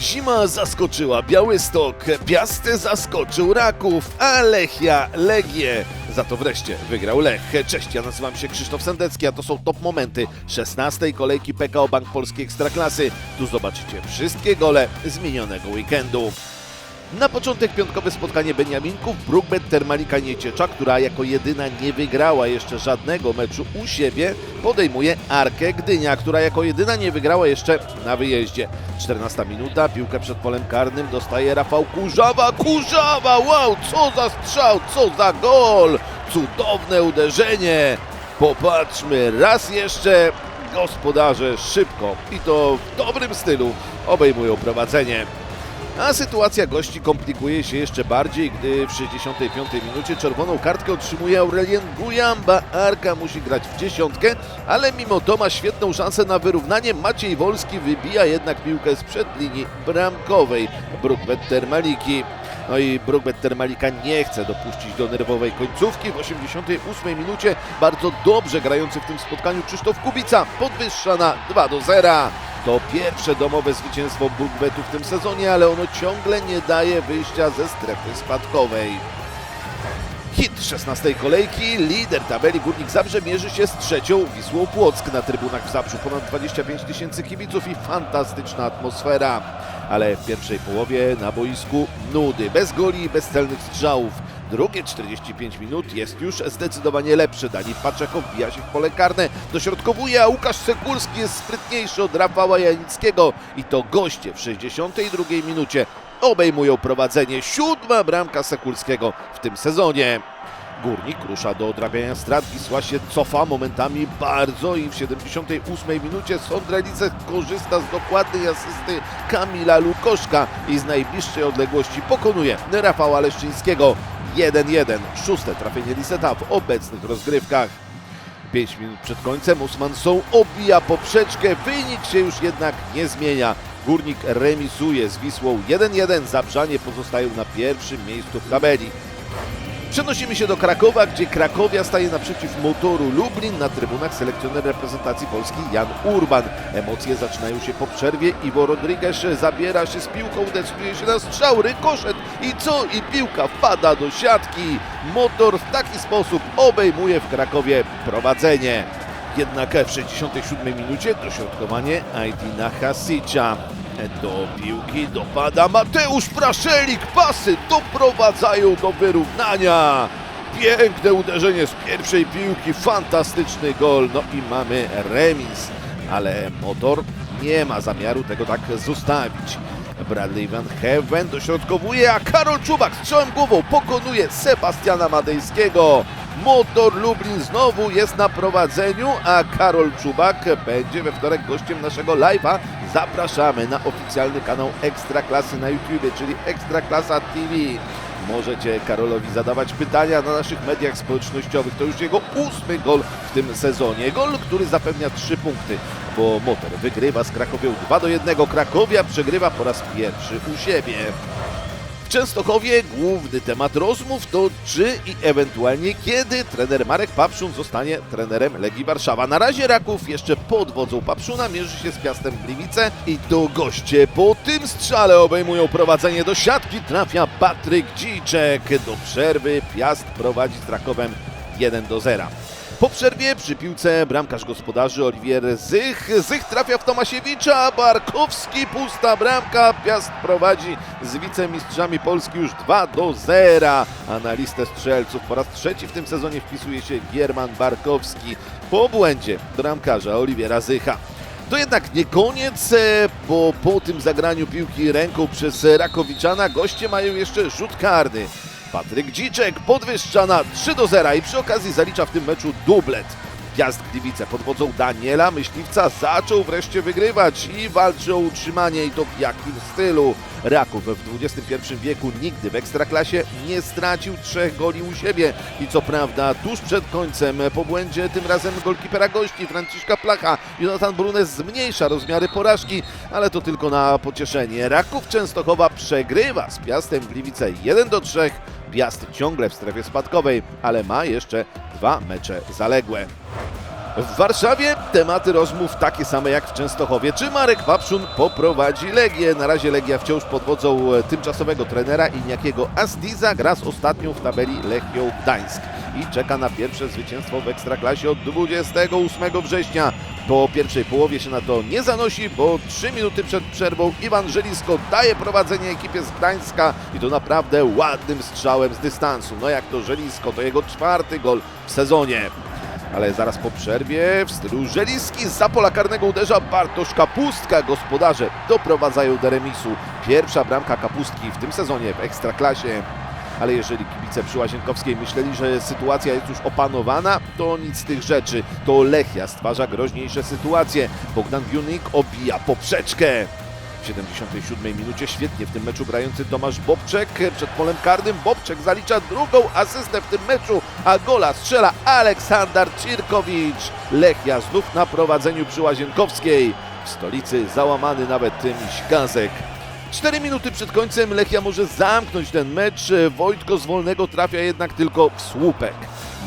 Zima zaskoczyła Białystok, Piast zaskoczył Raków, a Lechia Legię. Za to wreszcie wygrał Lech. Cześć, ja nazywam się Krzysztof Sendecki, a to są top momenty 16. kolejki PKO Bank Polskiej Ekstraklasy. Tu zobaczycie wszystkie gole z minionego weekendu. Na początek piątkowe spotkanie Beniaminków, Brookbet Termalika Nieciecza, która jako jedyna nie wygrała jeszcze żadnego meczu u siebie, podejmuje Arkę Gdynia, która jako jedyna nie wygrała jeszcze na wyjeździe. 14 minuta, piłkę przed polem karnym dostaje Rafał Kurzawa. Kurzawa, wow, co za strzał, co za gol! Cudowne uderzenie! Popatrzmy raz jeszcze. Gospodarze szybko i to w dobrym stylu obejmują prowadzenie. A sytuacja gości komplikuje się jeszcze bardziej, gdy w 65 minucie czerwoną kartkę otrzymuje Aurelien Gujamba. Arka musi grać w dziesiątkę, ale mimo to ma świetną szansę na wyrównanie. Maciej Wolski wybija jednak piłkę sprzed linii bramkowej Brookbet Termaliki. No i Brookbet Termalika nie chce dopuścić do nerwowej końcówki. W 88 minucie bardzo dobrze grający w tym spotkaniu Krzysztof Kubica podwyższa na 2 do 0. To pierwsze domowe zwycięstwo Brookbetu w tym sezonie, ale ono ciągle nie daje wyjścia ze strefy spadkowej. Hit 16 kolejki, lider tabeli Górnik Zabrze mierzy się z trzecią Wisłą Płock na trybunach w Zabrzu. Ponad 25 tysięcy kibiców i fantastyczna atmosfera. Ale w pierwszej połowie na boisku nudy, bez goli i bez celnych strzałów. Drugie 45 minut jest już zdecydowanie lepsze. Dani Paczechow wbija się w pole karne, dośrodkowuje, a Łukasz Sekulski jest sprytniejszy od Rafała Janickiego. I to goście w 62 minucie obejmują prowadzenie. Siódma bramka Sekulskiego w tym sezonie. Górnik rusza do odrabiania strat. Wisła się cofa momentami bardzo i w 78 minucie Sondrelice korzysta z dokładnej asysty Kamila Lukoszka i z najbliższej odległości pokonuje Rafała Leszczyńskiego. 1-1. Szóste trafienie Liseta w obecnych rozgrywkach. 5 minut przed końcem Usman Są obija poprzeczkę. Wynik się już jednak nie zmienia. Górnik remisuje z Wisłą 1-1. Zabrzanie pozostają na pierwszym miejscu w tabeli. Przenosimy się do Krakowa, gdzie Krakowia staje naprzeciw motoru Lublin. Na trybunach selekcjoner reprezentacji Polski Jan Urban. Emocje zaczynają się po przerwie. Iwo Rodriguez zabiera się z piłką, decyduje się na strzał, rykoszet i co? I piłka wpada do siatki. Motor w taki sposób obejmuje w Krakowie prowadzenie. Jednak w 67 minucie dośrodkowanie Aidina Hasicia. Do piłki dopada Mateusz Praszelik. Pasy doprowadzają do wyrównania. Piękne uderzenie z pierwszej piłki, fantastyczny gol. No i mamy remis, ale motor nie ma zamiaru tego tak zostawić. Bradley Van Heaven dośrodkowuje, a Karol Czubak strzałem głową pokonuje Sebastiana Madejskiego. Motor Lublin znowu jest na prowadzeniu, a Karol Czubak będzie we wtorek gościem naszego live'a. Zapraszamy na oficjalny kanał Ekstraklasy na YouTubie, czyli Ekstraklasa TV. Możecie Karolowi zadawać pytania na naszych mediach społecznościowych. To już jego ósmy gol w tym sezonie. Gol, który zapewnia trzy punkty, bo Motor wygrywa z Krakowią 2 do 1. Krakowia przegrywa po raz pierwszy u siebie. Częstochowie główny temat rozmów to czy i ewentualnie kiedy trener Marek Papszun zostanie trenerem Legii Warszawa. Na razie Raków jeszcze pod wodzą Papszuna mierzy się z Piastem Gliwice i to goście po tym strzale obejmują prowadzenie do siatki. Trafia Patryk Dziczek. Do przerwy Piast prowadzi z Rakowem 1 do 0. Po przerwie przy piłce bramkarz gospodarzy Oliwier Zych. Zych trafia w Tomasiewicza, Barkowski pusta bramka. Piast prowadzi z wicemistrzami Polski już 2 do 0. A na listę strzelców po raz trzeci w tym sezonie wpisuje się Gierman Barkowski po błędzie bramkarza Oliwiera Zycha. To jednak nie koniec, e, bo po tym zagraniu piłki ręką przez Rakowiczana goście mają jeszcze rzut karny. Patryk Dziczek podwyższa na 3 do 0 i przy okazji zalicza w tym meczu dublet. Piast Gliwice pod wodzą Daniela Myśliwca zaczął wreszcie wygrywać i walczy o utrzymanie i to w jakim stylu. Raków w XXI wieku nigdy w Ekstraklasie nie stracił trzech goli u siebie i co prawda tuż przed końcem po błędzie tym razem golkipera gości Franciszka Placha Jonathan Brunes zmniejsza rozmiary porażki, ale to tylko na pocieszenie. Raków Częstochowa przegrywa z Piastem Gliwice 1 do 3. Piast ciągle w strefie spadkowej, ale ma jeszcze dwa mecze zaległe. W Warszawie tematy rozmów takie same jak w Częstochowie. Czy Marek Papszun poprowadzi Legię? Na razie Legia wciąż pod wodzą e, tymczasowego trenera Iniakiego Asdiza gra z ostatnią w tabeli Lechią Gdańsk i czeka na pierwsze zwycięstwo w Ekstraklasie od 28 września. Po pierwszej połowie się na to nie zanosi, bo 3 minuty przed przerwą Iwan Żelisko daje prowadzenie ekipie z Gdańska i to naprawdę ładnym strzałem z dystansu. No jak to Żelisko, to jego czwarty gol w sezonie. Ale zaraz po przerwie w stylu Żeliski z pola karnego uderza Bartosz Kapustka. Gospodarze doprowadzają do remisu. Pierwsza bramka Kapustki w tym sezonie w Ekstraklasie. Ale jeżeli kibice przy Łazienkowskiej myśleli, że sytuacja jest już opanowana, to nic z tych rzeczy. To Lechia stwarza groźniejsze sytuacje. Bogdan Wiunik obija poprzeczkę. W 77 minucie świetnie w tym meczu grający Tomasz Bobczek przed polem karnym. Bobczek zalicza drugą asystę w tym meczu, a gola strzela Aleksander Cirkowicz. Lechia znów na prowadzeniu przy Łazienkowskiej. W stolicy załamany nawet Miś Gazek. 4 minuty przed końcem Lechia może zamknąć ten mecz. Wojtko z wolnego trafia jednak tylko w słupek.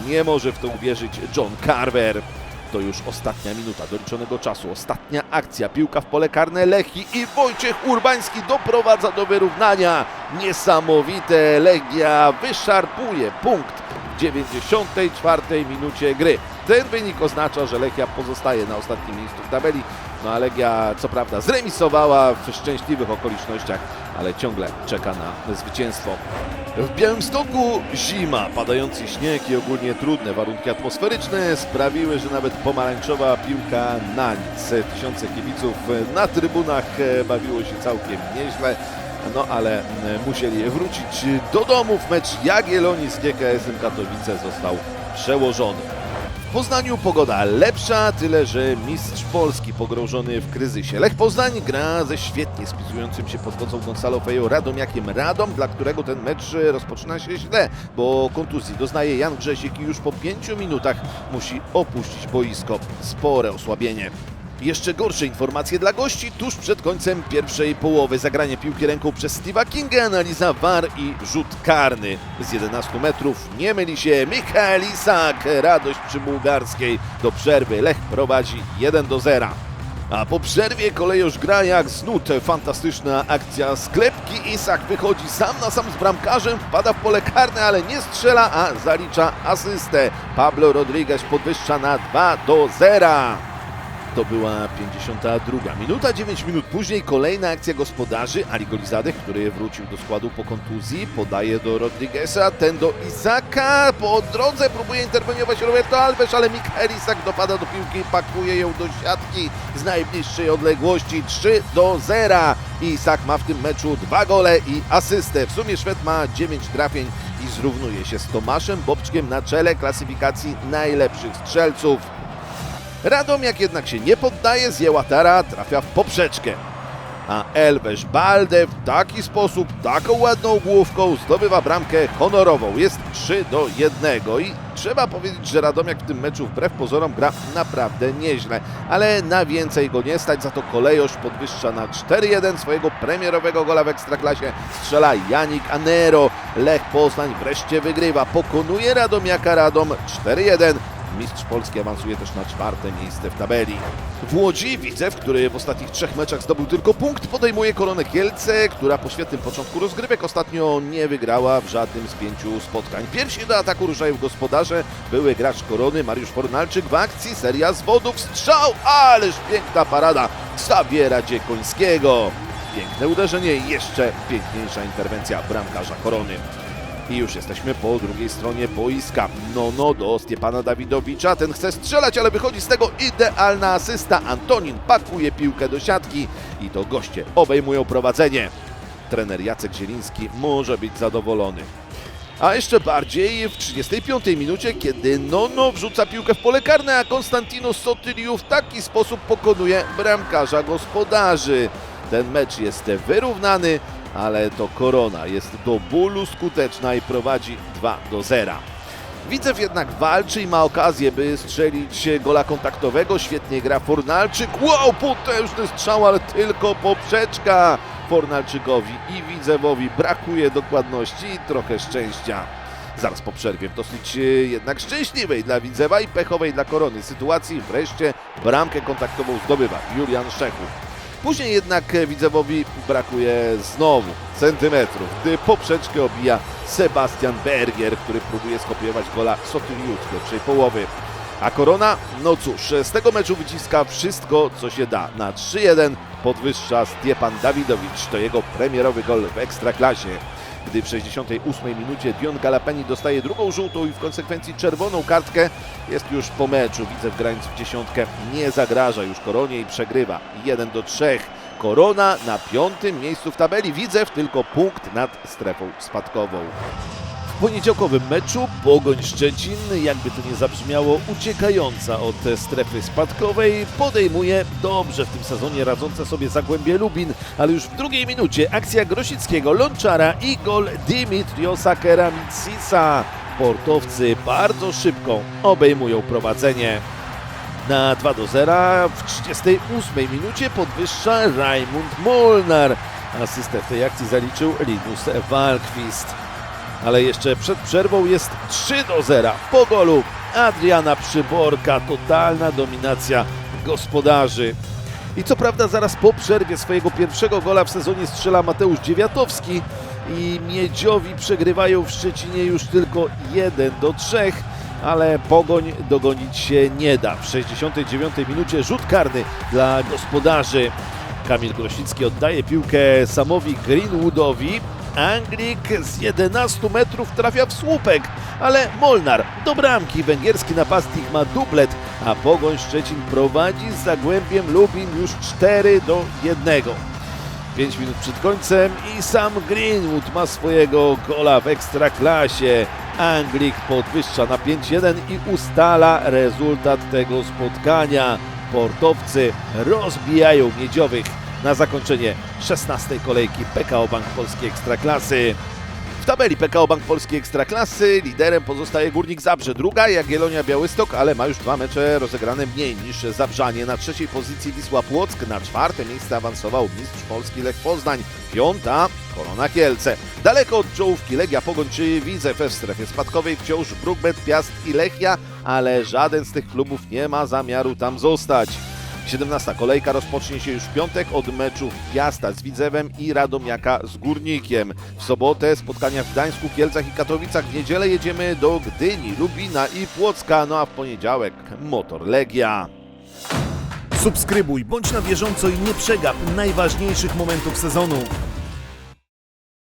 Nie może w to uwierzyć John Carver. To już ostatnia minuta doliczonego czasu, ostatnia akcja, piłka w pole karne Lechi i Wojciech Urbański doprowadza do wyrównania. Niesamowite, Legia wyszarpuje punkt w 94 minucie gry. Ten wynik oznacza, że Lechia pozostaje na ostatnim miejscu w tabeli. No a Legia co prawda zremisowała w szczęśliwych okolicznościach, ale ciągle czeka na zwycięstwo. W Białymstoku zima, padający śnieg i ogólnie trudne warunki atmosferyczne sprawiły, że nawet pomarańczowa piłka na nic. Tysiące kibiców na trybunach e, bawiło się całkiem nieźle. No ale musieli wrócić do domów. Mecz Jagiellonii z GKS-em Katowice został przełożony. Poznaniu pogoda lepsza, tyle że mistrz Polski pogrążony w kryzysie. Lech Poznań gra ze świetnie spisującym się pod wodzą Gonzalo Fejo Radomiakiem Radom, dla którego ten mecz rozpoczyna się źle, bo kontuzji doznaje Jan Grzesik i już po pięciu minutach musi opuścić boisko. Spore osłabienie. Jeszcze gorsze informacje dla gości tuż przed końcem pierwszej połowy. Zagranie piłki ręką przez Steve'a Kinga, analiza VAR i rzut karny. Z 11 metrów nie myli się Michael Isak. Radość przy bułgarskiej. Do przerwy Lech prowadzi 1 do 0. A po przerwie kolejosz gra jak znut. Fantastyczna akcja sklepki. Isak wychodzi sam na sam z bramkarzem, wpada w pole karne, ale nie strzela, a zalicza asystę. Pablo Rodriguez podwyższa na 2 do 0. To była 52 minuta, 9 minut później kolejna akcja gospodarzy. Ali Golizadeh, który wrócił do składu po kontuzji, podaje do Rodrigueza, ten do Izaka. Po drodze próbuje interweniować Roberto Alves, ale Mikael Isak dopada do piłki i pakuje ją do siatki z najbliższej odległości 3 do 0. Isak ma w tym meczu dwa gole i asystę. W sumie Szwed ma 9 trafień i zrównuje się z Tomaszem Bobczkiem na czele klasyfikacji najlepszych strzelców. Radomiak jednak się nie poddaje, z Jełatara trafia w poprzeczkę. A Elwesz Balde w taki sposób, taką ładną główką zdobywa bramkę honorową. Jest 3 do 1 i trzeba powiedzieć, że Radomiak w tym meczu wbrew pozorom gra naprawdę nieźle. Ale na więcej go nie stać, za to kolejosz podwyższa na 4-1 swojego premierowego gola w Ekstraklasie. Strzela Janik Anero. Lech Poznań wreszcie wygrywa, pokonuje Radomiaka Radom 4-1. Mistrz Polski awansuje też na czwarte miejsce w tabeli. W Łodzi Widzew, który w ostatnich trzech meczach zdobył tylko punkt, podejmuje koronę Kielce, która po świetnym początku rozgrywek ostatnio nie wygrała w żadnym z pięciu spotkań. Pierwsi do ataku ruszają gospodarze, były gracz korony Mariusz Fornalczyk w akcji, seria zwodów, strzał, ależ piękna parada Xaviera Dziekońskiego. Piękne uderzenie i jeszcze piękniejsza interwencja bramkarza korony. I już jesteśmy po drugiej stronie boiska. No, no, do Stiepana Dawidowicza. Ten chce strzelać, ale wychodzi z tego idealna asysta. Antonin pakuje piłkę do siatki i to goście obejmują prowadzenie. Trener Jacek Zieliński może być zadowolony. A jeszcze bardziej w 35 minucie, kiedy Nono wrzuca piłkę w pole karne, a Konstantino Sotyliu w taki sposób pokonuje bramkarza gospodarzy. Ten mecz jest wyrównany, ale to Korona jest do bólu skuteczna i prowadzi 2 do 0. Widzew jednak walczy i ma okazję, by strzelić gola kontaktowego. Świetnie gra Fornalczyk. Wow, potężny strzał, ale tylko poprzeczka Fornalczykowi i Widzewowi. Brakuje dokładności i trochę szczęścia. Zaraz po przerwie w dosyć e, jednak szczęśliwej dla Widzewa i pechowej dla Korony sytuacji wreszcie bramkę kontaktową zdobywa Julian Szczechów. Później jednak e, Widzewowi brakuje znowu centymetrów, gdy poprzeczkę obija Sebastian Bergier, który próbuje skopiować gola Sotyliu z pierwszej połowy. A Korona, no cóż, z tego meczu wyciska wszystko, co się da. Na 3-1 podwyższa Stiepan Dawidowicz. To jego premierowy gol w Ekstraklasie. Gdy w 68 minucie Dion Galapeni dostaje drugą żółtą i w konsekwencji czerwoną kartkę, jest już po meczu. Widzew grając w dziesiątkę nie zagraża już Koronie i przegrywa 1 do 3. Korona na piątym miejscu w tabeli. Widzew tylko punkt nad strefą spadkową. Poniedziałkowym meczu Pogoń Szczecin, jakby to nie zabrzmiało, uciekająca od strefy spadkowej, podejmuje dobrze w tym sezonie radzące sobie Zagłębie Lubin, ale już w drugiej minucie akcja Grosickiego, Lonczara i gol Dimitriosa Keramicisa. Portowcy bardzo szybko obejmują prowadzenie. Na 2 do 0 w 38 minucie podwyższa Raimund Molnar. Asystę w tej akcji zaliczył Linus Walkwist ale jeszcze przed przerwą jest 3 do 0 po golu Adriana Przyborka. Totalna dominacja gospodarzy. I co prawda zaraz po przerwie swojego pierwszego gola w sezonie strzela Mateusz Dziewiatowski i Miedziowi przegrywają w Szczecinie już tylko 1 do 3, ale Pogoń dogonić się nie da. W 69 minucie rzut karny dla gospodarzy. Kamil Grosicki oddaje piłkę Samowi Greenwoodowi. Anglik z 11 metrów trafia w słupek, ale Molnar do bramki. Węgierski napastnik ma dublet, a Pogoń Szczecin prowadzi z Zagłębiem Lubin już 4 do 1. 5 minut przed końcem i sam Greenwood ma swojego gola w ekstraklasie. Anglik podwyższa na 5-1 i ustala rezultat tego spotkania. Portowcy rozbijają miedziowych na zakończenie 16 kolejki PKO Bank Polskiej Ekstraklasy. W tabeli PKO Bank Polskiej Ekstraklasy liderem pozostaje Górnik Zabrze. Druga Jagiellonia Białystok, ale ma już dwa mecze rozegrane mniej niż Zabrzanie. Na trzeciej pozycji Wisła Płock, na czwarte miejsce awansował mistrz Polski Lech Poznań. Piąta Korona Kielce. Daleko od czołówki Legia Pogoń czy Widzew w strefie spadkowej wciąż Brukbet, Piast i Lechia, ale żaden z tych klubów nie ma zamiaru tam zostać. 17 kolejka rozpocznie się już w piątek od meczów Piasta z Widzewem i Radomiaka z Górnikiem. W sobotę spotkania w Gdańsku, Kielcach i Katowicach. W niedzielę jedziemy do Gdyni, Lubina i Płocka, no a w poniedziałek Motor Legia. Subskrybuj, bądź na bieżąco i nie przegap najważniejszych momentów sezonu.